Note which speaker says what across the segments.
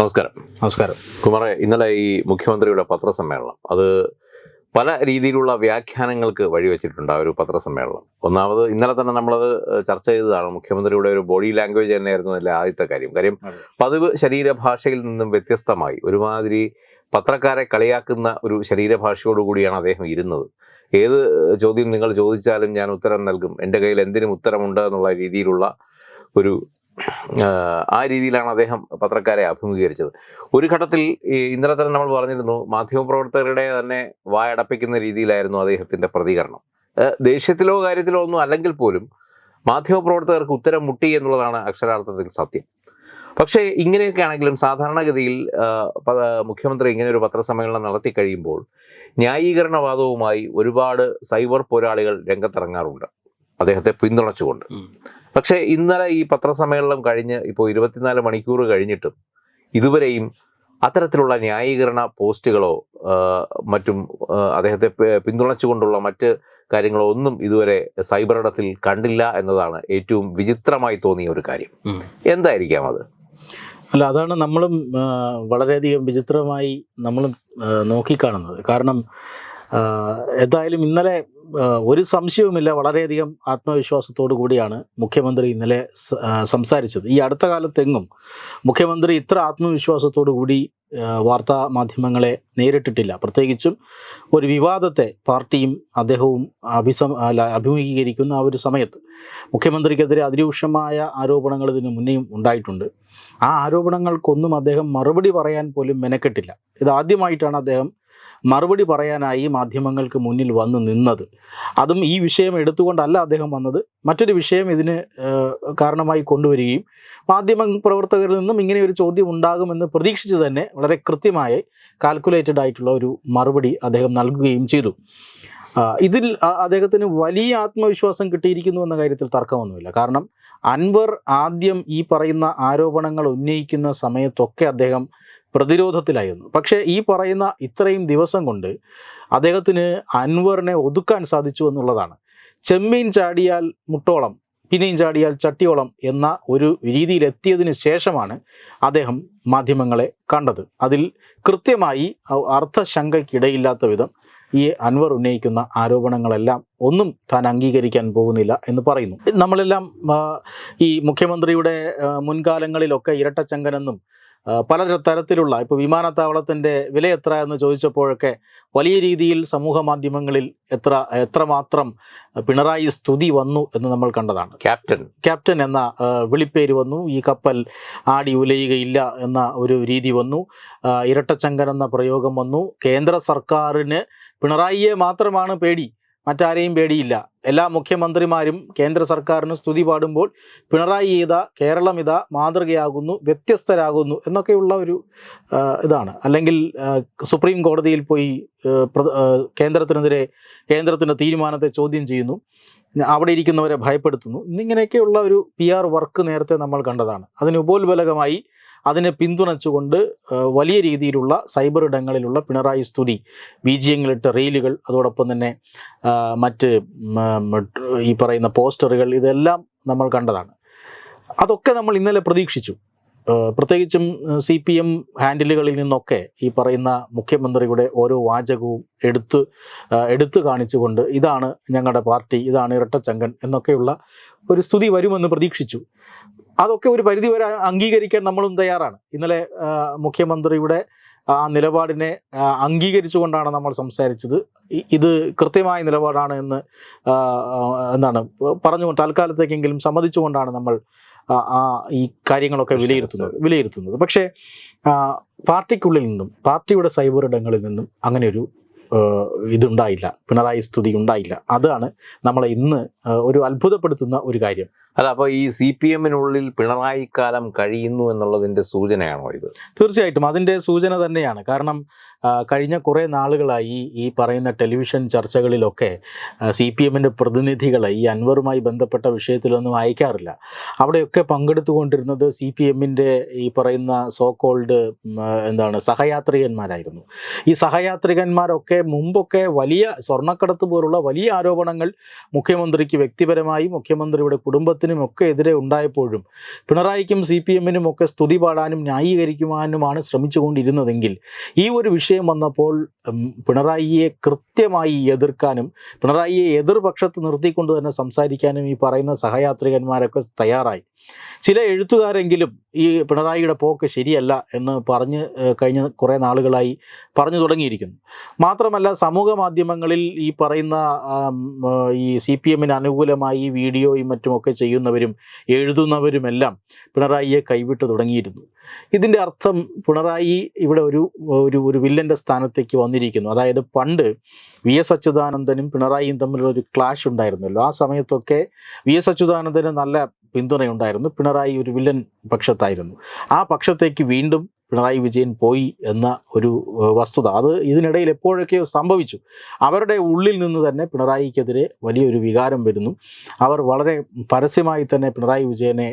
Speaker 1: നമസ്കാരം.
Speaker 2: നമസ്കാരം.
Speaker 1: കുമാറെ ഇന്നലെ ഈ മുഖ്യമന്ത്രിയുടെ പത്രസമ്മേളനം അത് പല രീതിയിലുള്ള വ്യാഖ്യാനങ്ങൾക്ക് വഴിവെച്ചിട്ടുണ്ട് ആ ഒരു പത്രസമ്മേളനം. ഒന്നാമത് ഇന്നലെ തന്നെ നമ്മളത് ചർച്ച ചെയ്തതാണ്. മുഖ്യമന്ത്രിയുടെ ഒരു ബോഡി ലാംഗ്വേജ് തന്നെയായിരുന്നു അതിലെ ആദ്യത്തെ കാര്യം. കാര്യം പതിവ് ശരീരഭാഷയിൽ നിന്നും വ്യത്യസ്തമായി ഒരുമാതിരി പത്രക്കാരെ കളിയാക്കുന്ന ഒരു ശരീരഭാഷയോടുകൂടിയാണ് അദ്ദേഹം ഇരുന്നത്. ഏത് ചോദ്യം നിങ്ങൾ ചോദിച്ചാലും ഞാൻ ഉത്തരം നൽകും. എന്റെ കയ്യിൽ എന്തിനും ഉത്തരമുണ്ട് എന്നുള്ള രീതിയിലുള്ള ഒരു ആ, രീതിയിലാണ് അദ്ദേഹം പത്രക്കാരെ അഭിമുഖീകരിച്ചത്. ഒരു ഘട്ടത്തിൽ ഈ ഇന്നലെ തന്നെ നമ്മൾ പറഞ്ഞിരുന്നു മാധ്യമപ്രവർത്തകരുടെ തന്നെ വായടപ്പിക്കുന്ന രീതിയിലായിരുന്നു അദ്ദേഹത്തിന്റെ പ്രതികരണം. ദേഷ്യത്തിലോ കാര്യത്തിലോ ഒന്നും അല്ലെങ്കിൽ പോലും മാധ്യമപ്രവർത്തകർക്ക് ഉത്തരം മുട്ടി എന്നുള്ളതാണ് അക്ഷരാർത്ഥത്തിൽ സത്യം. പക്ഷേ ഇങ്ങനെയൊക്കെ ആണെങ്കിലും സാധാരണഗതിയിൽ മുഖ്യമന്ത്രി ഇങ്ങനെ ഒരു പത്രസമ്മേളനം നടത്തി കഴിയുമ്പോൾ ന്യായീകരണവാദവുമായി ഒരുപാട് സൈബർ പോരാളികൾ രംഗത്തിറങ്ങാറുണ്ട്. അദ്ദേഹത്തെ പിന്തുണച്ചുകൊണ്ട്. പക്ഷേ ഇന്നലെ ഈ പത്രസമ്മേളനം കഴിഞ്ഞ് ഇപ്പോൾ ഇരുപത്തിനാല് മണിക്കൂർ കഴിഞ്ഞിട്ടും ഇതുവരെയും അത്തരത്തിലുള്ള ന്യായീകരണ പോസ്റ്റുകളോ മറ്റും അദ്ദേഹത്തെ പിന്തുണച്ചുകൊണ്ടുള്ള മറ്റ് കാര്യങ്ങളോ ഒന്നും ഇതുവരെ സൈബർ ഇടത്തിൽ കണ്ടില്ല എന്നതാണ് ഏറ്റവും വിചിത്രമായി തോന്നിയ ഒരു കാര്യം. എന്തായിരിക്കാം അത്?
Speaker 2: അല്ല അതാണ് നമ്മളും വളരെയധികം വിചിത്രമായി നമ്മളും നോക്കിക്കാണുന്നത്. കാരണം എന്തായാലും ഇന്നലെ ഒരു സംശയവുമില്ല. വളരെയധികം ആത്മവിശ്വാസത്തോടു കൂടിയാണ് മുഖ്യമന്ത്രി ഇന്നലെ സംസാരിച്ചത്. ഈ അടുത്ത കാലത്തെങ്ങും മുഖ്യമന്ത്രി ഇത്ര ആത്മവിശ്വാസത്തോടു കൂടി വാർത്താ മാധ്യമങ്ങളെ നേരിട്ടിട്ടില്ല. പ്രത്യേകിച്ചും ഒരു വിവാദത്തെ പാർട്ടിയും അദ്ദേഹവും അഭിസം അല്ല അഭിമുഖീകരിക്കുന്ന ആ ഒരു സമയത്ത് മുഖ്യമന്ത്രിക്കെതിരെ അതിരൂക്ഷമായ ആരോപണങ്ങൾ ഇതിനു മുന്നേയും ഉണ്ടായിട്ടുണ്ട്. ആ ആരോപണങ്ങൾക്കൊന്നും അദ്ദേഹം മറുപടി പറയാൻ പോലും മെനക്കെട്ടില്ല. ഇതാദ്യമായിട്ടാണ് അദ്ദേഹം മറുപടി പറയാനായി മാധ്യമങ്ങൾക്ക് മുന്നിൽ വന്ന് നിന്നത്. അതും ഈ വിഷയം എടുത്തുകൊണ്ടല്ല അദ്ദേഹം വന്നത്. മറ്റൊരു വിഷയം ഇതിന് കാരണമായി കൊണ്ടുവരികയും മാധ്യമ പ്രവർത്തകരിൽ നിന്നും ഇങ്ങനെ ഒരു ചോദ്യം ഉണ്ടാകുമെന്ന് പ്രതീക്ഷിച്ച് തന്നെ വളരെ കൃത്യമായി കാൽക്കുലേറ്റഡ് ആയിട്ടുള്ള ഒരു മറുപടി അദ്ദേഹം നൽകുകയും ചെയ്തു. ഇതിൽ അദ്ദേഹത്തിന് വലിയ ആത്മവിശ്വാസം കിട്ടിയിരിക്കുന്നു എന്ന കാര്യത്തിൽ തർക്കമൊന്നുമില്ല. കാരണം അൻവർ ആദ്യം ഈ പറയുന്ന ആരോപണങ്ങൾ ഉന്നയിക്കുന്ന സമയത്തൊക്കെ അദ്ദേഹം പ്രതിരോധത്തിലായിരുന്നു. പക്ഷേ ഈ പറയുന്ന ഇത്രയും ദിവസം കൊണ്ട് അദ്ദേഹത്തിന് അൻവറിനെ ഒതുക്കാൻ സാധിച്ചു എന്നുള്ളതാണ്. ചെമ്മീൻ ചാടിയാൽ മുട്ടോളം പിന്നെയും ചാടിയാൽ ചട്ടിയോളം എന്ന ഒരു രീതിയിലെത്തിയതിന് ശേഷമാണ് അദ്ദേഹം മാധ്യമങ്ങളെ കണ്ടത്. അതിൽ കൃത്യമായി അർത്ഥശങ്കയ്ക്കിടയില്ലാത്ത വിധം ഈ അൻവർ ഉന്നയിക്കുന്ന ആരോപണങ്ങളെല്ലാം ഒന്നും താൻ അംഗീകരിക്കാൻ പോകുന്നില്ല എന്ന് പറയുന്നു. നമ്മളെല്ലാം ഈ മുഖ്യമന്ത്രിയുടെ മുൻകാലങ്ങളിലൊക്കെ ഇരട്ടച്ചങ്കനെന്നും പല തരത്തിലുള്ള ഇപ്പോൾ വിമാനത്താവളത്തിന്റെ വില എത്ര എന്ന് ചോദിച്ചപ്പോഴൊക്കെ വലിയ രീതിയിൽ സമൂഹ മാധ്യമങ്ങളിൽ എത്ര എത്രമാത്രം പിണറായി സ്തുതി വന്നു എന്ന് നമ്മൾ കണ്ടതാണ്.
Speaker 1: ക്യാപ്റ്റൻ.
Speaker 2: ക്യാപ്റ്റൻ എന്ന വിളിപ്പേര് വന്നു. ഈ കപ്പൽ ആടി ഉലയുകയില്ല എന്ന ഒരു രീതി വന്നു. ഇരട്ടച്ചങ്കൻ എന്ന പ്രയോഗം വന്നു. കേന്ദ്ര സർക്കാരിന് പിണറായിയെ മാത്രമാണ് പേടി. മറ്റാരെയും പേടിയില്ല. എല്ലാ മുഖ്യമന്ത്രിമാരും കേന്ദ്ര സർക്കാരിന് സ്തുതി പാടുമ്പോൾ പിണറായി ഇത കേരളം ഇതാ മാതൃകയാകുന്നു വ്യത്യസ്തരാകുന്നു എന്നൊക്കെയുള്ള ഒരു ഇതാണ്. അല്ലെങ്കിൽ സുപ്രീം കോടതിയിൽ പോയി കേന്ദ്രത്തിനെതിരെ കേന്ദ്രത്തിന്റെ തീരുമാനത്തെ ചോദ്യം ചെയ്യുന്നു. അവിടെ ഇരിക്കുന്നവരെ ഭയപ്പെടുത്തുന്നു. എന്നിങ്ങനെയൊക്കെയുള്ള ഒരു പി ആർ വർക്ക് നേരത്തെ നമ്മൾ കണ്ടതാണ്. അതിന് ഉപോത്ബലകമായി അതിനെ പിന്തുണച്ചുകൊണ്ട് വലിയ രീതിയിലുള്ള സൈബർ ഇടങ്ങളിലുള്ള പിണറായി സ്തുതി ബീജിയങ്ങളിട്ട് റീലുകൾ അതോടൊപ്പം തന്നെ മറ്റ് ഈ പറയുന്ന പോസ്റ്ററുകൾ ഇതെല്ലാം നമ്മൾ കണ്ടതാണ്. അതൊക്കെ നമ്മൾ ഇന്നലെ പ്രതീക്ഷിച്ചു. പ്രത്യേകിച്ചും സി പി എം ഹാൻഡിലുകളിൽ നിന്നൊക്കെ ഈ പറയുന്ന മുഖ്യമന്ത്രിയുടെ ഓരോ വാചകവും എടുത്ത് എടുത്തു കാണിച്ചുകൊണ്ട് ഇതാണ് ഞങ്ങളുടെ പാർട്ടി ഇതാണ് ഇരട്ടച്ചങ്കൻ എന്നൊക്കെയുള്ള ഒരു സ്തുതി വരുമെന്ന് പ്രതീക്ഷിച്ചു. അതൊക്കെ ഒരു പരിധി വരെ അംഗീകരിക്കാൻ നമ്മളും തയ്യാറാണ്. ഇന്നലെ മുഖ്യമന്ത്രിയുടെ ആ നിലപാടിനെ അംഗീകരിച്ചുകൊണ്ടാണ് നമ്മൾ സംസാരിച്ചത്. ഇത് കൃത്യമായ നിലപാടാണ് എന്ന് എന്താണ് പറഞ്ഞു തൽക്കാലത്തേക്കെങ്കിലും സമ്മതിച്ചുകൊണ്ടാണ് നമ്മൾ ഈ കാര്യങ്ങളൊക്കെ വിലയിരുത്തുന്നത് വിലയിരുത്തുന്നത്. പക്ഷേ പാർട്ടിക്കുള്ളിൽ നിന്നും പാർട്ടിയുടെ സൈബർ ഇടങ്ങളിൽ നിന്നും അങ്ങനെ ഒരു ഇതുണ്ടായില്ല പിണറായി സ്തുതി ഉണ്ടായില്ല. അതാണ് നമ്മളെ ഇന്ന് ഒരു അത്ഭുതപ്പെടുത്തുന്ന ഒരു കാര്യം.
Speaker 1: അല്ല അപ്പോൾ ഈ സി പി എമ്മിനുള്ളിൽ പിണറായി കാലം കഴിയുന്നു എന്നുള്ളതിന്റെ സൂചനയാണോ ഇത്?
Speaker 2: തീർച്ചയായിട്ടും. അതിന്റെ സൂചന തന്നെയാണ്. കാരണം കഴിഞ്ഞ കുറേ നാളുകളായി ഈ പറയുന്ന ടെലിവിഷൻ ചർച്ചകളിലൊക്കെ സി പി എമ്മിന്റെ പ്രതിനിധികളെ ഈ അൻവറുമായി ബന്ധപ്പെട്ട വിഷയത്തിലൊന്നും അയക്കാറില്ല. അവിടെയൊക്കെ പങ്കെടുത്തുകൊണ്ടിരുന്നത് സി പി എമ്മിന്റെ ഈ പറയുന്ന സോ കോൾഡ് എന്താണ് സഹയാത്രികന്മാരായിരുന്നു. ഈ സഹയാത്രികന്മാരൊക്കെ മുമ്പൊക്കെ വലിയ സ്വർണക്കടത്ത് പോലുള്ള വലിയ ആരോപണങ്ങൾ മുഖ്യമന്ത്രിക്ക് വ്യക്തിപരമായി മുഖ്യമന്ത്രിയുടെ കുടുംബത്തിന് സമൂഹത്തിനും ഒക്കെ എതിരെ ഉണ്ടായപ്പോഴും പിണറായിക്കും സി പി എമ്മിനും ഒക്കെ സ്തുതി പാടാനും ന്യായീകരിക്കുവാനുമാണ് ശ്രമിച്ചുകൊണ്ടിരുന്നതെങ്കിൽ ഈ ഒരു വിഷയം വന്നപ്പോൾ പിണറായിയെ കൃത്യമായി എതിർക്കാനും പിണറായിയെ എതിർപക്ഷത്ത് നിർത്തിക്കൊണ്ട് തന്നെ സംസാരിക്കാനും ഈ പറയുന്ന സഹയാത്രികന്മാരൊക്കെ തയ്യാറായി. ചില എഴുത്തുകാരെങ്കിലും ഈ പിണറായിയുടെ പോക്ക് ശരിയല്ല എന്ന് പറഞ്ഞ് കഴിഞ്ഞ കുറേ നാളുകളായി പറഞ്ഞു തുടങ്ങിയിരിക്കുന്നു. മാത്രമല്ല സമൂഹ മാധ്യമങ്ങളിൽ ഈ പറയുന്ന ഈ സി പി എമ്മിന് അനുകൂലമായി വീഡിയോയും മറ്റുമൊക്കെ ചെയ്യുന്നവരും എഴുതുന്നവരുമെല്ലാം പിണറായിയെ കൈവിട്ട് തുടങ്ങിയിരുന്നു. ഇതിന്റെ അർത്ഥം പിണറായി ഇവിടെ ഒരു ഒരു ഒരു വില്ലന്റെ സ്ഥാനത്തേക്ക് വന്നിരിക്കുന്നു. അതായത് പണ്ട് വി എസ് അച്യുതാനന്ദനും പിണറായിയും തമ്മിലുള്ള ഒരു ക്ലാഷ് ഉണ്ടായിരുന്നല്ലോ. ആ സമയത്തൊക്കെ വി എസ് അച്യുതാനന്ദന് നല്ല പിന്തുണയുണ്ടായിരുന്നു. പിണറായി ഒരു വില്ലൻ പക്ഷത്തായിരുന്നു. ആ പക്ഷത്തേക്ക് വീണ്ടും പിണറായി വിജയൻ പോയി എന്ന ഒരു വസ്തുത. അത് ഇതിനിടയിൽ എപ്പോഴൊക്കെയോ സംഭവിച്ചു? അവരുടെ ഉള്ളിൽ നിന്ന് തന്നെ പിണറായിക്കെതിരെ വലിയൊരു വികാരം വരുന്നു. അവർ വളരെ പരസ്യമായി തന്നെ പിണറായി വിജയനെ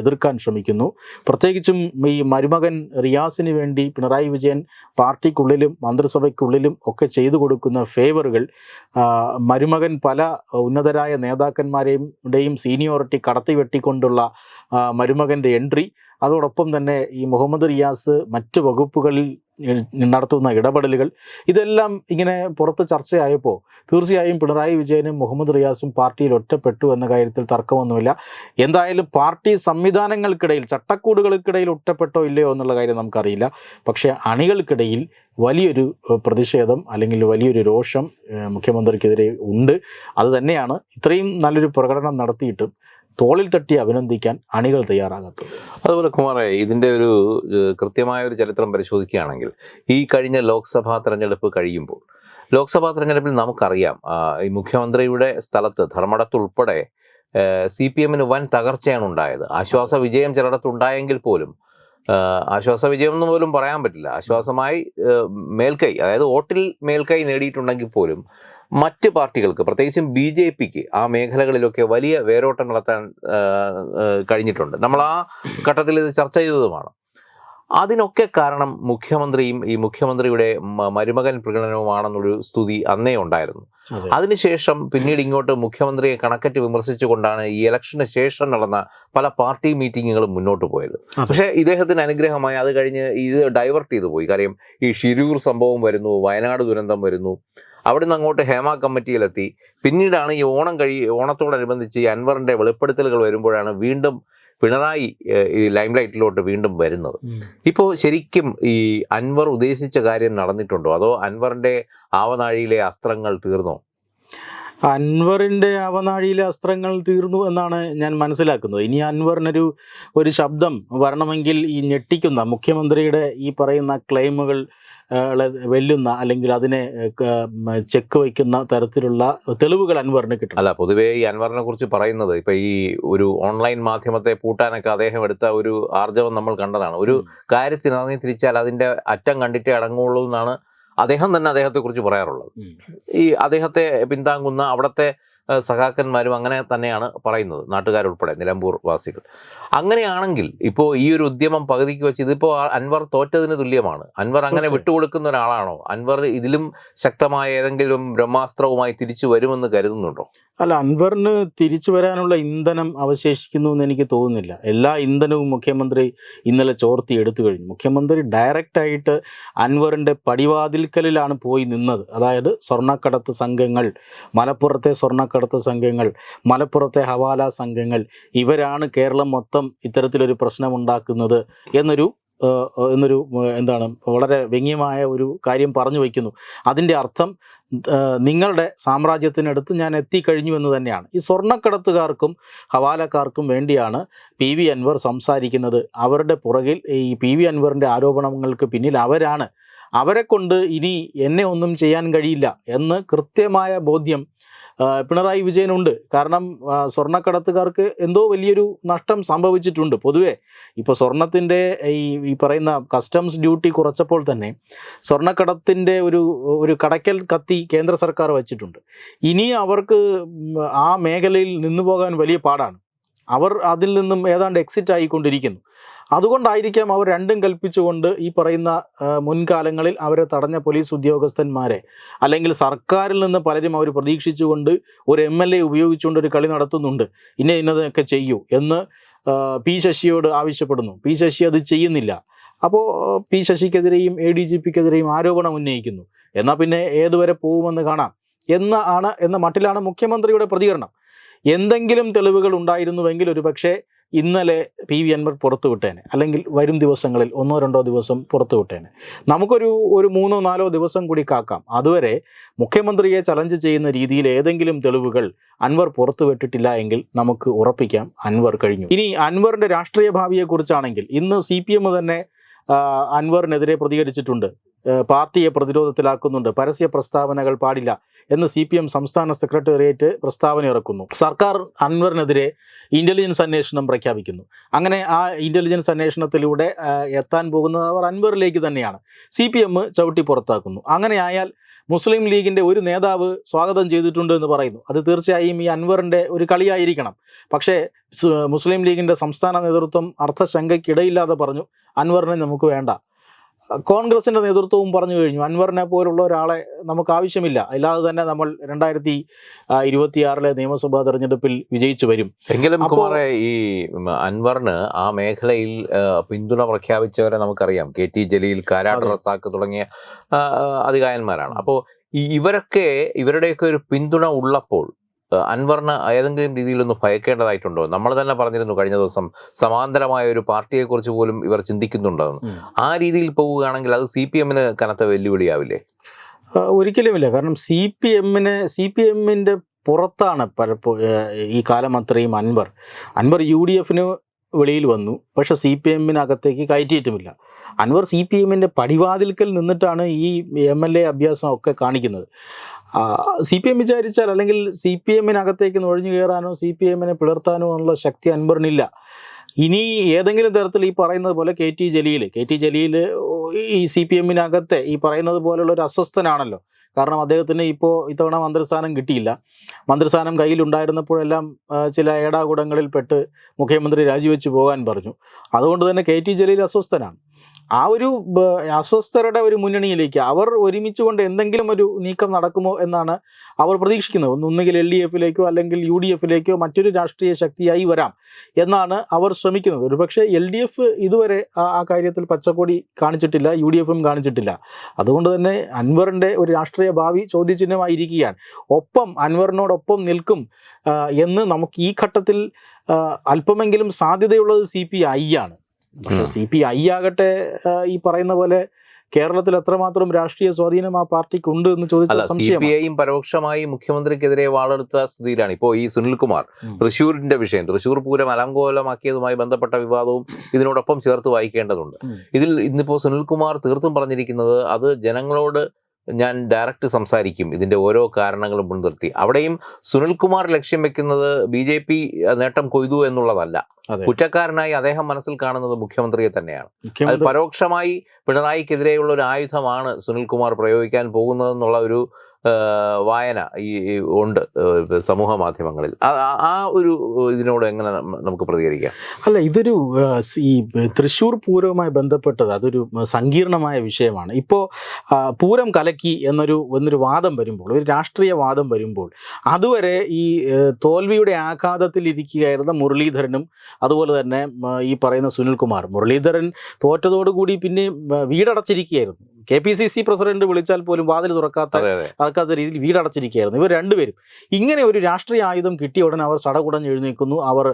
Speaker 2: എതിർക്കാൻ ശ്രമിക്കുന്നു. പ്രത്യേകിച്ചും ഈ മരുമകൻ റിയാസിന് വേണ്ടി പിണറായി വിജയൻ പാർട്ടിക്കുള്ളിലും മന്ത്രിസഭയ്ക്കുള്ളിലും ഒക്കെ ചെയ്തു കൊടുക്കുന്ന ഫേവറുകൾ മരുമകൻ പല ഉന്നതരായ നേതാക്കന്മാരെയും സീനിയോറിറ്റി കടത്തി വെട്ടിക്കൊണ്ടുള്ള മരുമകന്റെ എൻട്രി അതോടൊപ്പം തന്നെ ഈ മുഹമ്മദ് റിയാസ് മറ്റ് വകുപ്പുകളിൽ നടത്തുന്ന ഇടപെടലുകൾ ഇതെല്ലാം ഇങ്ങനെ പുറത്ത് ചർച്ചയായപ്പോൾ തീർച്ചയായും പിണറായി വിജയനും മുഹമ്മദ് റിയാസും പാർട്ടിയിൽ ഒറ്റപ്പെട്ടു എന്ന കാര്യത്തിൽ തർക്കമൊന്നുമില്ല. എന്തായാലും പാർട്ടി സംവിധാനങ്ങൾക്കിടയിൽ ചട്ടക്കൂടുകൾക്കിടയിൽ ഒറ്റപ്പെട്ടോ ഇല്ലയോ എന്നുള്ള കാര്യം നമുക്കറിയില്ല. പക്ഷേ അണികൾക്കിടയിൽ വലിയൊരു പ്രതിഷേധം അല്ലെങ്കിൽ വലിയൊരു രോഷം മുഖ്യമന്ത്രിക്കെതിരെ ഉണ്ട്. അതുതന്നെയാണ് ഇത്രയും നല്ലൊരു പ്രകടനം നടത്തിയിട്ടും തോളിൽ തട്ടി അഭിനന്ദിക്കാൻ അണികൾ തയ്യാറാകാത്തത്.
Speaker 1: അതുപോലെ കുമാറെ ഇതിന്റെ ഒരു കൃത്യമായ ഒരു ചരിത്രം പരിശോധിക്കുകയാണെങ്കിൽ ഈ കഴിഞ്ഞ ലോക്സഭാ തെരഞ്ഞെടുപ്പ് കഴിയുമ്പോൾ ലോക്സഭാ തെരഞ്ഞെടുപ്പിൽ നമുക്കറിയാം ഈ മുഖ്യമന്ത്രിയുടെ സ്ഥലത്ത് ധർമ്മടത്തുൾപ്പെടെ സി പി എമ്മിന് വൻ തകർച്ചയാണ് ഉണ്ടായത്. ആശ്വാസ വിജയം ചിലയിടത്തുണ്ടായെങ്കിൽ പോലും ആശ്വാസ വിജയം എന്ന് പോലും പറയാൻ പറ്റില്ല. ആശ്വാസമായി മേൽക്കൈ അതായത് വോട്ടിൽ മേൽക്കൈ നേടിയിട്ടുണ്ടെങ്കിൽ പോലും മറ്റ് പാർട്ടികൾക്ക് പ്രത്യേകിച്ചും ബി ജെ പിക്ക് ആ മേഖലകളിലൊക്കെ വലിയ വേരോട്ടം നടത്താൻ കഴിഞ്ഞിട്ടുണ്ട്. നമ്മൾ ആ ഘട്ടത്തിൽ ഇത് ചർച്ച ചെയ്തതുമാണ്. അതിനൊക്കെ കാരണം മുഖ്യമന്ത്രിയും ഈ മുഖ്യമന്ത്രിയുടെ മരുമകൻ പ്രകടനവുമാണെന്നൊരു സ്തുതി അന്നേ ഉണ്ടായിരുന്നു. അതിനുശേഷം പിന്നീട് ഇങ്ങോട്ട് മുഖ്യമന്ത്രിയെ കണക്കറ്റ് വിമർശിച്ചുകൊണ്ടാണ് ഈ ഇലക്ഷന് ശേഷം നടന്ന പല പാർട്ടി മീറ്റിങ്ങുകളും മുന്നോട്ട് പോയത്. പക്ഷേ ഇദ്ദേഹത്തിന് അനുഗ്രഹമായി അത് കഴിഞ്ഞ് ഇത് ഡൈവേർട്ട് ചെയ്തു പോയി. കാര്യം ഈ ഷിരൂർ സംഭവം വരുന്നു വയനാട് ദുരന്തം വരുന്നു അവിടുന്ന് അങ്ങോട്ട് ഹേമ കമ്മിറ്റിയിലെത്തി. പിന്നീടാണ് ഈ ഓണം കഴി ഓണത്തോടനുബന്ധിച്ച് ഈ അൻവറിന്റെ വെളിപ്പെടുത്തലുകൾ വരുമ്പോഴാണ് വീണ്ടും പിണറായി ഈ ലൈം ലൈറ്റിലോട്ട് വീണ്ടും വരുന്നത്. ഇപ്പോൾ ശരിക്കും ഈ അൻവർ ഉദ്ദേശിച്ച കാര്യം നടന്നിട്ടുണ്ടോ? അതോ അൻവറിന്റെ ആവനാഴിയിലെ അസ്ത്രങ്ങൾ തീർന്നോ?
Speaker 2: അൻവറിന്റെ അവനാഴിയിലെ അസ്ത്രങ്ങൾ തീർന്നു എന്നാണ് ഞാൻ മനസ്സിലാക്കുന്നത്. ഇനി അൻവറിനൊരു ഒരു ശബ്ദം വരണമെങ്കിൽ ഈ ഞെട്ടിക്കുന്ന മുഖ്യമന്ത്രിയുടെ ഈ പറയുന്ന ക്ലെയിമുകൾ വെല്ലുന്ന അല്ലെങ്കിൽ അതിനെ ചെക്ക് വയ്ക്കുന്ന തരത്തിലുള്ള തെളിവുകൾ അൻവറിന് കിട്ടും
Speaker 1: അല്ല പൊതുവേ ഈ അൻവറിനെ കുറിച്ച് പറയുന്നത് ഇപ്പൊ ഈ ഒരു ഓൺലൈൻ മാധ്യമത്തെ പൂട്ടാനൊക്കെ അദ്ദേഹം എടുത്ത ഒരു ആർജവം നമ്മൾ കണ്ടതാണ്. ഒരു കാര്യത്തിന് ഇറങ്ങി തിരിച്ചാൽ അതിന്റെ അറ്റം കണ്ടിട്ടേ അടങ്ങുള്ളൂ എന്നാണ് അദ്ദേഹം തന്നെ അദ്ദേഹത്തെക്കുറിച്ച് പറയാറുള്ളത്. ഈ അദ്ദേഹത്തെ പിന്താങ്ങുന്ന അവിടുത്തെ സഖാക്കന്മാരും അങ്ങനെ തന്നെയാണ് പറയുന്നത് നാട്ടുകാരുൾപ്പെടെ നിലമ്പൂർ വാസികൾ. അങ്ങനെയാണെങ്കിൽ ഇപ്പോൾ ഈ ഒരു ഉദ്യമം പകുതിക്ക് വെച്ച് ഇതിപ്പോൾ അൻവർ തോറ്റതിന് തുല്യമാണ്. അൻവർ അങ്ങനെ. വിട്ടുകൊടുക്കുന്ന ഒരാളാണോ? അൻവർ ഇതിലും ശക്തമായ ഏതെങ്കിലും ബ്രഹ്മാസ്ത്രവുമായി തിരിച്ചു വരുമെന്ന് കരുതുന്നുണ്ടോ?
Speaker 2: അല്ല അൻവറിന് തിരിച്ചു വരാനുള്ള ഇന്ധനം അവശേഷിക്കുന്നു എന്ന് എനിക്ക് തോന്നുന്നില്ല. എല്ലാ ഇന്ധനവും മുഖ്യമന്ത്രി ഇന്നലെ ചോർത്തി എടുത്തു കഴിഞ്ഞു. മുഖ്യമന്ത്രി ഡയറക്റ്റായിട്ട് അൻവറിന്റെ പടിവാതിൽക്കലിലാണ് പോയി നിന്നത്. അതായത് സ്വർണക്കടത്ത് സംഘങ്ങൾ മലപ്പുറത്തെ സ്വർണക്കടത്ത് സംഘങ്ങൾ മലപ്പുറത്തെ ഹവാല സംഘങ്ങൾ ഇവരാണ് കേരളം മൊത്തം ഇത്തരത്തിലൊരു പ്രശ്നമുണ്ടാക്കുന്നത് എന്നൊരു എന്നൊരു എന്താണ് വളരെ വ്യംഗ്യമായ ഒരു കാര്യം പറഞ്ഞു വയ്ക്കുന്നു. അതിന്റെ അർത്ഥം നിങ്ങളുടെ സാമ്രാജ്യത്തിനടുത്ത് ഞാൻ എത്തിക്കഴിഞ്ഞു എന്ന് തന്നെയാണ്. ഈ സ്വർണക്കടത്തുകാർക്കും ഹവാലക്കാർക്കും വേണ്ടിയാണ് പി വി അൻവർ സംസാരിക്കുന്നത്. അവരുടെ പുറകിൽ ഈ പി വി അൻവറിന്റെ ആരോപണങ്ങൾക്ക് പിന്നിൽ അവരാണ് അവരെ കൊണ്ട് ഇനി എന്നെ ഒന്നും ചെയ്യാൻ കഴിയില്ല എന്ന് കൃത്യമായ ബോധ്യം പിണറായി വിജയനുണ്ട്. കാരണം സ്വർണക്കടത്തുകാർക്ക് എന്തോ വലിയൊരു നഷ്ടം സംഭവിച്ചിട്ടുണ്ട്. പൊതുവെ ഇപ്പോൾ സ്വർണത്തിന്റെ ഈ പറയുന്ന കസ്റ്റംസ് ഡ്യൂട്ടി കുറച്ചപ്പോൾ തന്നെ സ്വർണക്കടത്തിന്റെ ഒരു ഒരു കടക്കൽ കത്തി കേന്ദ്ര സർക്കാർ വച്ചിട്ടുണ്ട്. ഇനി അവർക്ക് ആ മേഖലയിൽ നിന്നു പോകാൻ വലിയ പാടാണ്. അവർ അതിൽ നിന്നും ഏതാണ്ട് എക്സിറ്റ് ആയിക്കൊണ്ടിരിക്കുന്നു. അതുകൊണ്ടായിരിക്കാം അവർ രണ്ടും കൽപ്പിച്ചുകൊണ്ട് ഈ പറയുന്ന മുൻകാലങ്ങളിൽ അവരെ തടഞ്ഞ പോലീസ് ഉദ്യോഗസ്ഥന്മാരെ. അല്ലെങ്കിൽ സർക്കാരിൽ നിന്ന് പലരും അവർ പ്രതീക്ഷിച്ചുകൊണ്ട് ഒരു എം എൽ എ ഉപയോഗിച്ചുകൊണ്ട് ഒരു കളി നടത്തുന്നുണ്ട്. ഇന്ന ഇന്നതൊക്കെ ചെയ്യൂ എന്ന് പി ശശിയോട് ആവശ്യപ്പെടുന്നു. പി ശശി അത് ചെയ്യുന്നില്ല. അപ്പോൾ പി ശശിക്കെതിരെയും എ ഡി ജി പിക്കെതിരെയും ആരോപണം ഉന്നയിക്കുന്നു. എന്നാൽ പിന്നെ ഏതുവരെ പോകുമെന്ന് കാണാം. എന്ന ആണ് എന്ന മട്ടിലാണ് മുഖ്യമന്ത്രിയുടെ പ്രതികരണം. എന്തെങ്കിലും തെളിവുകൾ ഉണ്ടായിരുന്നുവെങ്കിൽ ഒരു പക്ഷേ ഇന്നലെ പി വി അൻവർ പുറത്തു വിട്ടേനെ. അല്ലെങ്കിൽ വരും ദിവസങ്ങളിൽ ഒന്നോ രണ്ടോ ദിവസം പുറത്തു വിട്ടേനെ. നമുക്കൊരു ഒരു മൂന്നോ നാലോ ദിവസം കൂടി കാക്കാം. അതുവരെ മുഖ്യമന്ത്രിയെ ചലഞ്ച് ചെയ്യുന്ന രീതിയിൽ ഏതെങ്കിലും തെളിവുകൾ അൻവർ പുറത്തു വിട്ടിട്ടില്ല എങ്കിൽ നമുക്ക് ഉറപ്പിക്കാം. അൻവർ കഴിഞ്ഞു. ഇനി അൻവറിന്റെ രാഷ്ട്രീയ ഭാവിയെക്കുറിച്ചാണെങ്കിൽ ഇന്ന് സി പി എം തന്നെ അൻവറിനെതിരെ പ്രതികരിച്ചിട്ടുണ്ട്. പാർട്ടിയെ പ്രതിരോധത്തിലാക്കുന്നുണ്ട്. പരസ്യ പ്രസ്താവനകൾ പാടില്ല. എന്ന് സി പി എം സംസ്ഥാന സെക്രട്ടേറിയറ്റ് പ്രസ്താവന ഇറക്കുന്നു. സർക്കാർ അൻവറിനെതിരെ ഇന്റലിജൻസ് അന്വേഷണം പ്രഖ്യാപിക്കുന്നു. അങ്ങനെ ആ ഇന്റലിജൻസ് അന്വേഷണത്തിലൂടെ എത്താൻ പോകുന്നത് അവർ അൻവറിലേക്ക് തന്നെയാണ്. സി പി എം ചവിട്ടി പുറത്താക്കുന്നു. അങ്ങനെയായാൽ മുസ്ലിം ലീഗിന്റെ ഒരു നേതാവ് സ്വാഗതം ചെയ്തിട്ടുണ്ട് എന്ന് പറയുന്നു. അത് തീർച്ചയായും ഈ അൻവറിന്റെ ഒരു കളിയായിരിക്കണം. പക്ഷേ മുസ്ലിം ലീഗിന്റെ സംസ്ഥാന നേതൃത്വം അർത്ഥശങ്കയ്ക്കിടയില്ലാതെ പറഞ്ഞു അൻവറിനെ നമുക്ക് വേണ്ട. കോൺഗ്രസിന്റെ നേതൃത്വവും പറഞ്ഞു കഴിഞ്ഞു. അൻവറിനെ പോലുള്ള ഒരാളെ നമുക്ക് ആവശ്യമില്ല. അല്ലാതെ തന്നെ നമ്മൾ രണ്ടായിരത്തി ഇരുപത്തിയാറിലെ നിയമസഭാ തെരഞ്ഞെടുപ്പിൽ വിജയിച്ചു വരും.
Speaker 1: എങ്കിലും കുമാറെ ഈ അൻവറിന് ആ മേഖലയിൽ പിന്തുണ പ്രഖ്യാപിച്ചവരെ നമുക്കറിയാം. K T Jaleel Karat. Razak തുടങ്ങിയ അധികായന്മാരാണ് അപ്പോൾ ഇവരൊക്കെ ഇവരുടെയൊക്കെ ഒരു പിന്തുണ ഉള്ളപ്പോൾ അൻവറിന് ഏതെങ്കിലും രീതിയിലൊന്ന് ഭയക്കേണ്ടതായിട്ടുണ്ടോ? നമ്മൾ തന്നെ പറഞ്ഞിരുന്നു കഴിഞ്ഞ ദിവസം സമാന്തരമായ ഒരു പാർട്ടിയെക്കുറിച്ച് പോലും ഇവർ ചിന്തിക്കുന്നുണ്ടെന്ന്. ആ രീതിയിൽ പോവുകയാണെങ്കിൽ അത് സി പി എമ്മിന് കനത്ത വെല്ലുവിളിയാവില്ലേ?
Speaker 2: ഒരിക്കലുമില്ല. കാരണം സി പി എമ്മിന് സി പി എമ്മിന്റെ പുറത്താണ് പലപ്പോൾ ഈ കാലം അത്രയും അൻവർ. അൻവർ യു ഡി എഫിന് വെളിയിൽ വന്നു. പക്ഷേ സി പി എമ്മിനകത്തേക്ക് കയറ്റിയിട്ടുമില്ല. അൻവർ സി പി എമ്മിന്റെ പടിവാതിൽക്കൽ നിന്നിട്ടാണ് ഈ എം എൽ എ അഭ്യാസം ഒക്കെ കാണിക്കുന്നത്. സി പി എം വിചാരിച്ചാൽ അല്ലെങ്കിൽ സി പി എമ്മിനകത്തേക്ക് നുഴഞ്ഞു കയറാനോ സി പി എമ്മിനെ പിളർത്താനോ ഉള്ള ശക്തി അൻവറിനില്ല. ഇനി ഏതെങ്കിലും തരത്തിൽ ഈ പറയുന്നത് പോലെ K T Jaleel K T Jaleel ഈ സി പി എമ്മിനകത്തെ ഈ പറയുന്നത് പോലുള്ള ഒരു അസ്വസ്ഥനാണല്ലോ. കാരണം അദ്ദേഹത്തിന് ഇപ്പോൾ ഇത്തവണ മന്ത്രിസ്ഥാനം കിട്ടിയില്ല. മന്ത്രിസ്ഥാനം കയ്യിലുണ്ടായിരുന്നപ്പോഴെല്ലാം ചില ഏടാകൂടങ്ങളിൽ പെട്ട് മുഖ്യമന്ത്രി രാജിവെച്ച് പോകാൻ പറഞ്ഞു. അതുകൊണ്ട് തന്നെ കെ ടി ജലീൽ അസ്വസ്ഥനാണ്. ആ ഒരു അസ്വസ്ഥരുടെ ഒരു മുന്നണിയിലേക്ക് അവർ ഒരുമിച്ച് കൊണ്ട് എന്തെങ്കിലും ഒരു നീക്കം നടക്കുമോ എന്നാണ് അവർ പ്രതീക്ഷിക്കുന്നത്. ഒന്ന് ഒന്നുകിൽ എൽ ഡി എഫിലേക്കോ അല്ലെങ്കിൽ യു ഡി എഫിലേക്കോ മറ്റൊരു രാഷ്ട്രീയ ശക്തിയായി വരാം എന്നാണ് അവർ ശ്രമിക്കുന്നത്. ഒരുപക്ഷെ എൽ ഡി എഫ് ഇതുവരെ ആ കാര്യത്തിൽ പച്ചക്കൊടി കാണിച്ചിട്ടില്ല യു ഡി എഫും കാണിച്ചിട്ടില്ല. അതുകൊണ്ട് തന്നെ അൻവറിന്റെ ഒരു രാഷ്ട്രീയ ഭാവി ചോദ്യചിഹ്നമായിരിക്കുകയാണ്. ഒപ്പം അൻവറിനോടൊപ്പം നിൽക്കും എന്ന് നമുക്ക് ഈ ഘട്ടത്തിൽ അല്പമെങ്കിലും സാധ്യതയുള്ളത് സി പി ഐ ആണ്. പക്ഷേ. സി പി ഐ ആകട്ടെ ഈ പറയുന്ന പോലെ കേരളത്തിൽ എത്രമാത്രം രാഷ്ട്രീയ സ്വാധീനം ആ പാർട്ടിക്ക് ഉണ്ട് എന്ന് ചോദിച്ചാൽ
Speaker 1: സി പി ഐയും പരോക്ഷമായി മുഖ്യമന്ത്രിക്കെതിരെ വാളെടുത്ത സ്ഥിതിയിലാണ്. ഇപ്പോൾ ഈ സുനിൽകുമാർ തൃശൂരിന്റെ വിഷയം തൃശൂർ പൂരം അലങ്കോലമാക്കിയതുമായി ബന്ധപ്പെട്ട വിവാദവും ഇതിനോടൊപ്പം ചേർത്ത് വായിക്കേണ്ടതുണ്ട്. ഇതിൽ ഇന്നിപ്പോൾ സുനിൽകുമാർ തീർത്തും പറഞ്ഞിരിക്കുന്നത് അത് ജനങ്ങളോട് ഞാൻ ഡയറക്റ്റ് സംസാരിക്കും. ഇതിന്റെ ഓരോ കാരണങ്ങളും മുൻനിർത്തി. അവിടെയും സുനിൽകുമാർ ലക്ഷ്യം വെക്കുന്നത് ബി ജെ പി നേട്ടം കൊയ്തു എന്നുള്ളതല്ല. കുറ്റക്കാരനായി അദ്ദേഹം മനസ്സിൽ കാണുന്നത് മുഖ്യമന്ത്രിയെ തന്നെയാണ്. അത് പരോക്ഷമായി പിണറായിക്കെതിരെയുള്ള ഒരു ആയുധമാണ് സുനിൽകുമാർ പ്രയോഗിക്കാൻ പോകുന്നതെന്നുള്ള ഒരു വായന ഈ ഉണ്ട് സമൂഹ മാധ്യമങ്ങളിൽ. ആ- ഒരു ഇതിനോട് എങ്ങനെ നമുക്ക് പ്രതികരിക്കാം?
Speaker 2: അല്ല ഇതൊരു ഈ തൃശ്ശൂർ പൂരവുമായി ബന്ധപ്പെട്ടത് അതൊരു സങ്കീർണമായ വിഷയമാണ്. ഇപ്പോൾ പൂരം കലക്കി എന്നൊരു എന്നൊരു വാദം വരുമ്പോൾ ഒരു രാഷ്ട്രീയ വാദം വരുമ്പോൾ അതുവരെ ഈ തോൽവിയുടെ ആഘാതത്തിൽ ഇരിക്കുകയായിരുന്ന മുരളീധരനും അതുപോലെ തന്നെ ഈ പറയുന്ന സുനിൽകുമാർ. മുരളീധരൻ തോറ്റതോടുകൂടി പിന്നെ വീടടച്ചിരിക്കുകയായിരുന്നു. K P C C president വിളിച്ചാൽ പോലും വാതിൽ തുറക്കാത്ത തുറക്കാത്ത രീതിയിൽ വീടടച്ചിരിക്കുകയായിരുന്നു. ഇവർ രണ്ടുപേരും. ഇങ്ങനെ ഒരു രാഷ്ട്രീയ ആയുധം കിട്ടിയ ഉടനെ അവർ സടകുടഞ്ഞ് എഴുന്നേൽക്കുന്നു അവർ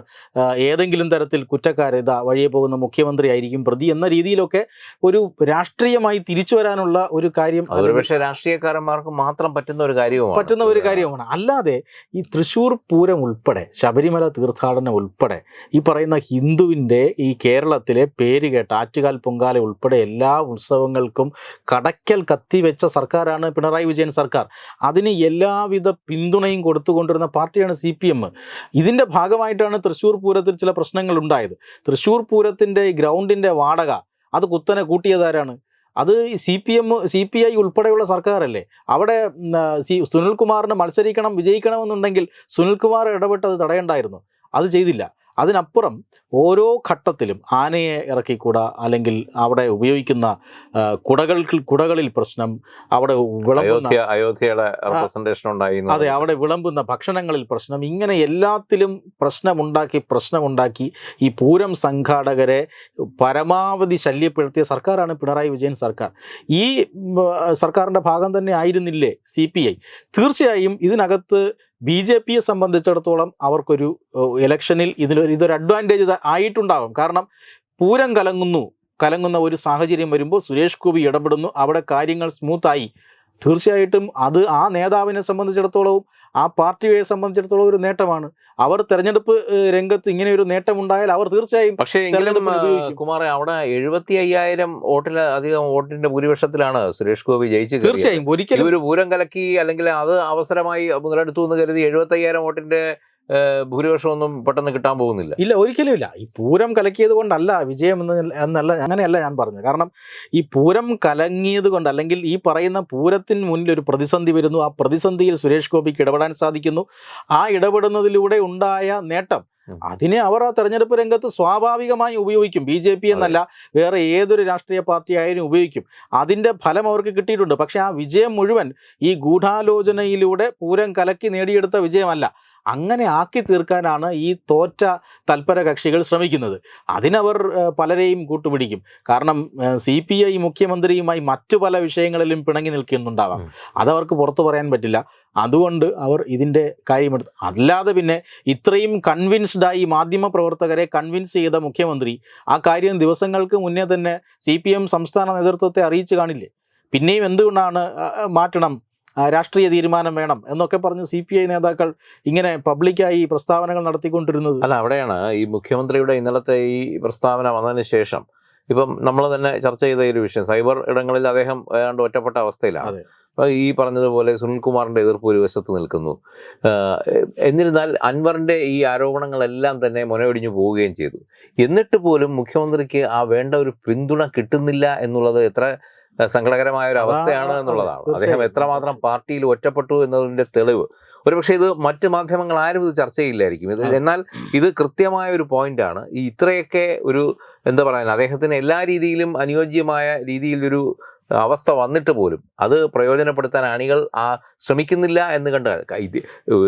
Speaker 2: ഏതെങ്കിലും തരത്തിൽ കുറ്റക്കാരെ ഇതാ വഴിയെ പോകുന്ന മുഖ്യമന്ത്രി ആയിരിക്കും പ്രതി എന്ന രീതിയിലൊക്കെ ഒരു രാഷ്ട്രീയമായി തിരിച്ചു വരാനുള്ള ഒരു കാര്യം
Speaker 1: പക്ഷേ രാഷ്ട്രീയക്കാരന്മാർക്ക് മാത്രം പറ്റുന്ന ഒരു കാര്യവും
Speaker 2: പറ്റുന്ന ഒരു കാര്യമാണ് അല്ലാതെ ഈ തൃശ്ശൂർ പൂരം ഉൾപ്പെടെ ശബരിമല തീർത്ഥാടനം ഉൾപ്പെടെ ഈ പറയുന്ന ഹിന്ദുവിന്റെ ഈ കേരളത്തിലെ പേര് കേട്ട ആറ്റുകാൽ പൊങ്കാല ഉൾപ്പെടെ എല്ലാ ഉത്സവങ്ങൾക്കും കടക്കൽ കത്തിവെച്ച സർക്കാരാണ് പിണറായി വിജയൻ സർക്കാർ. അതിന് എല്ലാവിധ പിന്തുണയും കൊടുത്തുകൊണ്ടിരുന്ന പാർട്ടിയാണ് സി പി എം. ഇതിന്റെ ഭാഗമായിട്ടാണ് തൃശ്ശൂർ പൂരത്തിൽ ചില പ്രശ്നങ്ങൾ ഉണ്ടായത്. തൃശ്ശൂർ പൂരത്തിന്റെ ഗ്രൗണ്ടിന്റെ വാടക അത് കുത്തനെ കൂട്ടിയതാരാണ് അത് C P M C P I ഉൾപ്പെടെയുള്ള സർക്കാരല്ലേ. അവിടെ സി സുനിൽകുമാറിന് മത്സരിക്കണം വിജയിക്കണമെന്നുണ്ടെങ്കിൽ സുനിൽകുമാർ ഇടപെട്ട് അത് തടയണ്ടായിരുന്നു. അത് ചെയ്തില്ല. അതിനപ്പുറം ഓരോ ഘട്ടത്തിലും ആനയെ ഇറക്കിക്കൂടാ? അല്ലെങ്കിൽ അവിടെ ഉപയോഗിക്കുന്ന കുടകൾക്ക് കുടകളിൽ പ്രശ്നം അവിടെ വിളമ്പുന്ന
Speaker 1: അയോധ്യയുടെ
Speaker 2: അതെ അവിടെ വിളമ്പുന്ന ഭക്ഷണങ്ങളിൽ പ്രശ്നം ഇങ്ങനെ എല്ലാത്തിലും പ്രശ്നമുണ്ടാക്കി പ്രശ്നമുണ്ടാക്കി ഈ പൂരം സംഘാടകരെ പരമാവധി ശല്യപ്പെടുത്തിയ സർക്കാരാണ് പിണറായി വിജയൻ സർക്കാർ. ഈ സർക്കാരിന്റെ ഭാഗം തന്നെ ആയിരുന്നില്ലേ സി പി ഐ? തീർച്ചയായും ഇതിനകത്ത് ബി ജെ പിയെ സംബന്ധിച്ചിടത്തോളം അവർക്കൊരു ഇലക്ഷനിൽ ഇതിലൊരു ഇതൊരു അഡ്വാന്റേജ് ആയിട്ടുണ്ടാകും. കാരണം പൂരം കലങ്ങുന്നു കലങ്ങുന്ന ഒരു സാഹചര്യം വരുമ്പോൾ സുരേഷ് ഗോപി ഇടപെടുന്നു അവിടെ കാര്യങ്ങൾ സ്മൂത്തായി തീർച്ചയായിട്ടും അത് ആ നേതാവിനെ സംബന്ധിച്ചിടത്തോളവും ആ പാർട്ടിയെ സംബന്ധിച്ചിടത്തോളം ഒരു നേട്ടമാണ്. അവർ തെരഞ്ഞെടുപ്പ് രംഗത്ത് ഇങ്ങനെ ഒരു നേട്ടം ഉണ്ടായാൽ അവർ തീർച്ചയായും
Speaker 1: പക്ഷേ എങ്കിലും കുമാറെ അവിടെ എഴുപത്തി അയ്യായിരം വോട്ടിൽ അധികം വോട്ടിന്റെ ഭൂരിപക്ഷത്തിലാണ് സുരേഷ് ഗോപി ജയിച്ചത്.
Speaker 2: തീർച്ചയായും. ഒരിക്കലും
Speaker 1: ഒരു പൂരം കലക്കി അല്ലെങ്കിൽ അത് അവസരമായി മുതലെടുത്തു എന്ന് കരുതി എഴുപത്തി അയ്യായിരം വോട്ടിന്റെ ഭൂരിപക്ഷമൊന്നും പെട്ടെന്ന് കിട്ടാൻ പോകുന്നില്ല.
Speaker 2: ഇല്ല ഒരിക്കലും ഇല്ല. ഈ പൂരം കലക്കിയത് കൊണ്ടല്ല വിജയം എന്ന് എന്നല്ല അങ്ങനെയല്ല ഞാൻ പറഞ്ഞു കാരണം ഈ പൂരം കലങ്ങിയത് കൊണ്ട് അല്ലെങ്കിൽ ഈ പറയുന്ന പൂരത്തിന് മുന്നിൽ ഒരു പ്രതിസന്ധി വരുന്നു. ആ പ്രതിസന്ധിയിൽ സുരേഷ് ഗോപിക്ക് ഇടപെടാൻ സാധിക്കുന്നു. ആ ഇടപെടുന്നതിലൂടെ ഉണ്ടായ നേട്ടം അതിനെ അവർ ആ തെരഞ്ഞെടുപ്പ് രംഗത്ത് സ്വാഭാവികമായി ഉപയോഗിക്കും. ബി ജെ പി എന്നല്ല വേറെ ഏതൊരു രാഷ്ട്രീയ പാർട്ടി ആയാലും ഉപയോഗിക്കും. അതിന്റെ ഫലം അവർക്ക് കിട്ടിയിട്ടുണ്ട്. പക്ഷേ ആ വിജയം മുഴുവൻ ഈ ഗൂഢാലോചനയിലൂടെ പൂരം കലക്കി നേടിയെടുത്ത വിജയമല്ല. അങ്ങനെ ആക്കി തീർക്കാനാണ് ഈ തോറ്റ തൽപര കക്ഷികൾ ശ്രമിക്കുന്നത്. അതിനവർ പലരെയും കൂട്ടുപിടിക്കും. കാരണം സി പി ഐ മുഖ്യമന്ത്രിയുമായി മറ്റു പല വിഷയങ്ങളിലും പിണങ്ങി നിൽക്കുന്നുണ്ടാവാം. അതവർക്ക് പുറത്തു പറയാൻ പറ്റില്ല. അതുകൊണ്ട് അവർ ഇതിന്റെ കാര്യമെടുത്ത് അല്ലാതെ പിന്നെ ഇത്രയും കൺവിൻസ്ഡായി മാധ്യമ പ്രവർത്തകരെ കൺവിൻസ് ചെയ്ത മുഖ്യമന്ത്രി ആ കാര്യം ദിവസങ്ങൾക്ക് മുന്നേ തന്നെ സി പി എം സംസ്ഥാന നേതൃത്വത്തെ അറിയിച്ചു കാണില്ലേ? പിന്നെയും എന്തുകൊണ്ടാണ് മാറ്റണം? രാഷ്ട്രീയ തീരുമാനം വേണം എന്നൊക്കെ പറഞ്ഞ് സി പി ഐ നേതാക്കൾ ഇങ്ങനെ പബ്ലിക്കായി പ്രസ്താവനകൾ നടത്തിക്കൊണ്ടിരുന്നത്.
Speaker 1: അല്ല അവിടെയാണ് ഈ മുഖ്യമന്ത്രിയുടെ ഇന്നലത്തെ ഈ പ്രസ്താവന വന്നതിന് ശേഷം ഇപ്പം നമ്മൾ തന്നെ ചർച്ച ചെയ്ത ഒരു വിഷയം സൈബർ ഇടങ്ങളിൽ അദ്ദേഹം ഏതാണ്ട് ഒറ്റപ്പെട്ട അവസ്ഥയിലാണ്. അപ്പൊ ഈ പറഞ്ഞതുപോലെ സുനിൽകുമാറിന്റെ എതിർപ്പ് ഒരു വശത്ത് നിൽക്കുന്നു. എന്നിരുന്നാൽ അൻവറിന്റെ ഈ ആരോപണങ്ങളെല്ലാം തന്നെ മുനയൊടിഞ്ഞു പോവുകയും ചെയ്തു. എന്നിട്ട് പോലും മുഖ്യമന്ത്രിക്ക് ആ വേണ്ട ഒരു പിന്തുണ കിട്ടുന്നില്ല എന്നുള്ളത് എത്ര സങ്കടകരമായ ഒരു അവസ്ഥയാണ് എന്നുള്ളതാണ്. അദ്ദേഹം എത്രമാത്രം പാർട്ടിയിൽ ഒറ്റപ്പെട്ടു എന്നതിന്റെ തെളിവ്. ഒരുപക്ഷെ ഇത് മറ്റ് മാധ്യമങ്ങൾ ആരും ഇത് ചർച്ച ചെയ്യില്ലായിരിക്കും. ഇത് എന്നാൽ ഇത് കൃത്യമായ ഒരു പോയിന്റ് ആണ് ഈ ഇത്രയൊക്കെ ഒരു എന്താ പറയുക അദ്ദേഹത്തിന് എല്ലാ രീതിയിലും അനുയോജ്യമായ രീതിയിലൊരു അവസ്ഥ വന്നിട്ട് പോലും അത് പ്രയോജനപ്പെടുത്താൻ അണികൾ ആ ശ്രമിക്കുന്നില്ല എന്ന് കണ്ടാൽ ഇത്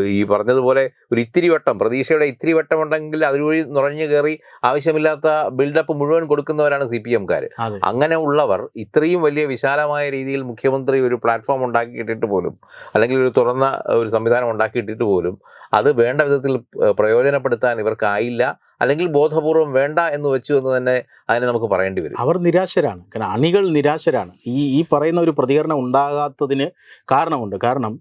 Speaker 1: ഈ പറഞ്ഞതുപോലെ ഒരു ഇത്തിരി വട്ടം പ്രതീക്ഷയുടെ ഇത്തിരി വട്ടം ഉണ്ടെങ്കിൽ അതുവഴി നുറഞ്ഞു കയറി ആവശ്യമില്ലാത്ത ബിൽഡപ്പ് മുഴുവൻ കൊടുക്കുന്നവരാണ് സി പി എംകാർ അങ്ങനെ ഉള്ളവർ ഇത്രയും വലിയ വിശാലമായ രീതിയിൽ മുഖ്യമന്ത്രി ഒരു പ്ലാറ്റ്ഫോം ഉണ്ടാക്കിയിട്ടിട്ട് പോലും അല്ലെങ്കിൽ ഒരു തുറന്ന ഒരു സംവിധാനം ഉണ്ടാക്കിയിട്ടിട്ട് പോലും അത് വേണ്ട വിധത്തിൽ പ്രയോജനപ്പെടുത്താൻ ഇവർക്കായില്ല. അല്ലെങ്കിൽ ബോധപൂർവം വേണ്ട എന്ന് വെച്ചു എന്ന് തന്നെ അതിനെ നമുക്ക് പറയേണ്ടി വരും.
Speaker 2: അവർ നിരാശരാണ്. കാരണം അണികൾ നിരാശരാണ്. ഈ ഈ പറയുന്ന ഒരു പ്രതികരണം ഉണ്ടാകാത്തതിന് കാരണമുണ്ട്. കാരണം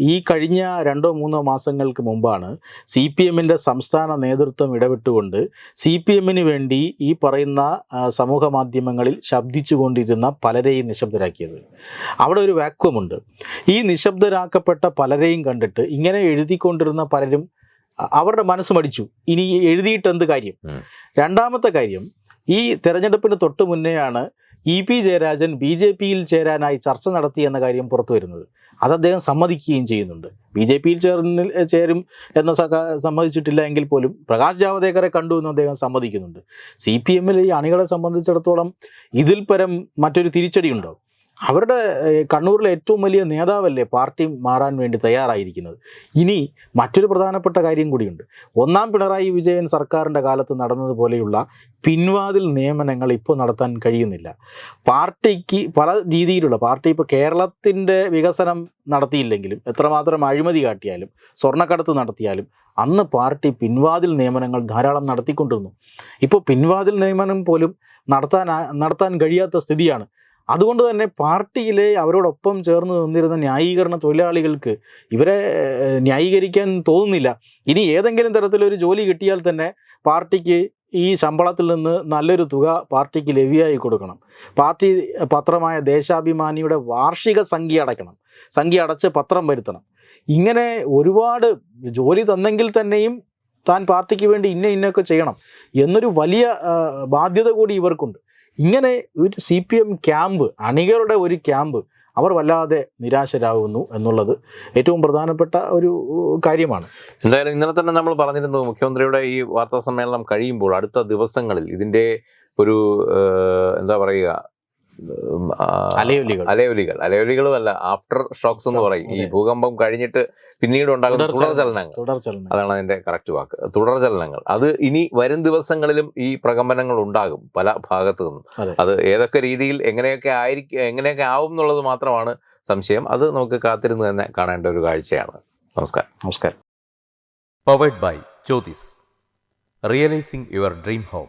Speaker 2: ഈ കഴിഞ്ഞ രണ്ടോ മൂന്നോ മാസങ്ങൾക്ക് മുമ്പാണ് സി പി എമ്മിന്റെ സംസ്ഥാന നേതൃത്വം ഇടപെട്ടുകൊണ്ട് സി പി എമ്മിന് വേണ്ടി ഈ പറയുന്ന സമൂഹ മാധ്യമങ്ങളിൽ ശബ്ദിച്ചുകൊണ്ടിരുന്ന പലരെയും നിശബ്ദരാക്കിയത്. അവിടെ ഒരു വാക്വമുണ്ട്. ഈ നിശബ്ദരാക്കപ്പെട്ട പലരെയും കണ്ടിട്ട് ഇങ്ങനെ എഴുതിക്കൊണ്ടിരുന്ന പലരും അവരുടെ മനസ്സ് മടിച്ചു. ഇനി എഴുതിയിട്ട് എന്ത് കാര്യം? രണ്ടാമത്തെ കാര്യം ഈ തെരഞ്ഞെടുപ്പിന് തൊട്ട് മുന്നെയാണ് E P Jayarajan B J പിയിൽ ചേരാനായി ചർച്ച നടത്തി എന്ന കാര്യം പുറത്തു വരുന്നത്. അത് അദ്ദേഹം സമ്മതിക്കുകയും ചെയ്യുന്നുണ്ട്. ബി ജെ പിയിൽ ചേർന്ന് ചേരും എന്ന സമ്മതിച്ചിട്ടില്ല എങ്കിൽ പോലും പ്രകാശ് ജാവദേക്കറെ കണ്ടു എന്ന് അദ്ദേഹം സമ്മതിക്കുന്നുണ്ട്. സി പി എമ്മിലെ ഈ അണികളെ സംബന്ധിച്ചിടത്തോളം ഇതിൽ പരം മറ്റൊരു തിരിച്ചടിയുണ്ടോ? അവരുടെ കണ്ണൂരിലെ ഏറ്റവും വലിയ നേതാവല്ലേ പാർട്ടി മാറാൻ വേണ്ടി തയ്യാറായിരിക്കുന്നത്? ഇനി മറ്റൊരു പ്രധാനപ്പെട്ട കാര്യം കൂടിയുണ്ട്. ഒന്നാം പിണറായി വിജയൻ സർക്കാരിന്റെ കാലത്ത് നടന്നതുപോലെയുള്ള പിൻവാതിൽ നിയമനങ്ങൾ ഇപ്പോൾ നടത്താൻ കഴിയുന്നില്ല. പാർട്ടിക്ക് പല രീതിയിലുള്ള പാർട്ടി ഇപ്പോൾ കേരളത്തിന്റെ വികസനം നടത്തിയില്ലെങ്കിലും എത്രമാത്രം അഴിമതി കാട്ടിയാലും സ്വർണക്കടത്ത് നടത്തിയാലും അന്ന് പാർട്ടി പിൻവാതിൽ നിയമനങ്ങൾ ധാരാളം നടത്തിക്കൊണ്ടിരുന്നു. ഇപ്പോൾ പിൻവാതിൽ നിയമനം പോലും നടത്താൻ നടത്താൻ കഴിയാത്ത സ്ഥിതിയാണ് അതുകൊണ്ട് തന്നെ പാർട്ടിയിലെ അവരോടൊപ്പം ചേർന്ന് നിന്നിരുന്ന ന്യായീകരണ തൊഴിലാളികൾക്ക് ഇവരെ ന്യായീകരിക്കാൻ തോന്നുന്നില്ല. ഇനി ഏതെങ്കിലും തരത്തിലൊരു ജോലി കിട്ടിയാൽ തന്നെ പാർട്ടിക്ക് ഈ ശമ്പളത്തിൽ നിന്ന് നല്ലൊരു തുക പാർട്ടിക്ക് ലഭ്യമായി കൊടുക്കണം. പാർട്ടി പത്രമായ ദേശാഭിമാനിയുടെ വാർഷിക സംഖ്യ അടയ്ക്കണം. സംഖ്യ അടച്ച് പത്രം വരുത്തണം. ഇങ്ങനെ ഒരുപാട് ജോലി തന്നെങ്കിൽ തന്നെയും താൻ പാർട്ടിക്ക് വേണ്ടി ഇന്ന ഇന്നൊക്കെ ചെയ്യണം എന്നൊരു വലിയ ബാധ്യത കൂടി ഇവർക്കുണ്ട്. ഇങ്ങനെ ഒരു സി പി എം ക്യാമ്പ് അണികളുടെ ഒരു ക്യാമ്പ് അവർ വല്ലാതെ നിരാശരാകുന്നു എന്നുള്ളത് ഏറ്റവും പ്രധാനപ്പെട്ട ഒരു കാര്യമാണ്.
Speaker 1: എന്തായാലും ഇന്നലെ തന്നെ നമ്മൾ പറഞ്ഞിരുന്നു മുഖ്യമന്ത്രിയുടെ ഈ വാർത്താ സമ്മേളനം കഴിയുമ്പോൾ അടുത്ത ദിവസങ്ങളിൽ ഇതിന്റെ ഒരു എന്താ പറയുക
Speaker 2: അലയൊലികൾ.
Speaker 1: അലയൊലികൾ. അലയൊലികളും അല്ല ആഫ്റ്റർ ഷോക്സ് എന്ന് പറയും. ഈ ഭൂകമ്പം കഴിഞ്ഞിട്ട് പിന്നീട് ഉണ്ടാകുന്ന തുടർചലനങ്ങൾ.
Speaker 2: തുടർചലനം
Speaker 1: അതാണ് അതിന്റെ കറക്റ്റ് വാക്ക്. തുടർചലനങ്ങൾ. അത് ഇനി വരും ദിവസങ്ങളിലും ഈ പ്രകമ്പനങ്ങൾ ഉണ്ടാകും പല ഭാഗത്തു നിന്നും.
Speaker 2: അത്.
Speaker 1: ഏതൊക്കെ രീതിയിൽ എങ്ങനെയൊക്കെ ആയിരിക്കും എങ്ങനെയൊക്കെ ആവും എന്നുള്ളത് മാത്രമാണ് സംശയം. അത് നമുക്ക് കാത്തിരുന്ന് തന്നെ കാണേണ്ട ഒരു കാഴ്ചയാണ്. നമസ്കാരം.
Speaker 2: നമസ്കാരം.
Speaker 1: Powered by Jyothis realising your dream home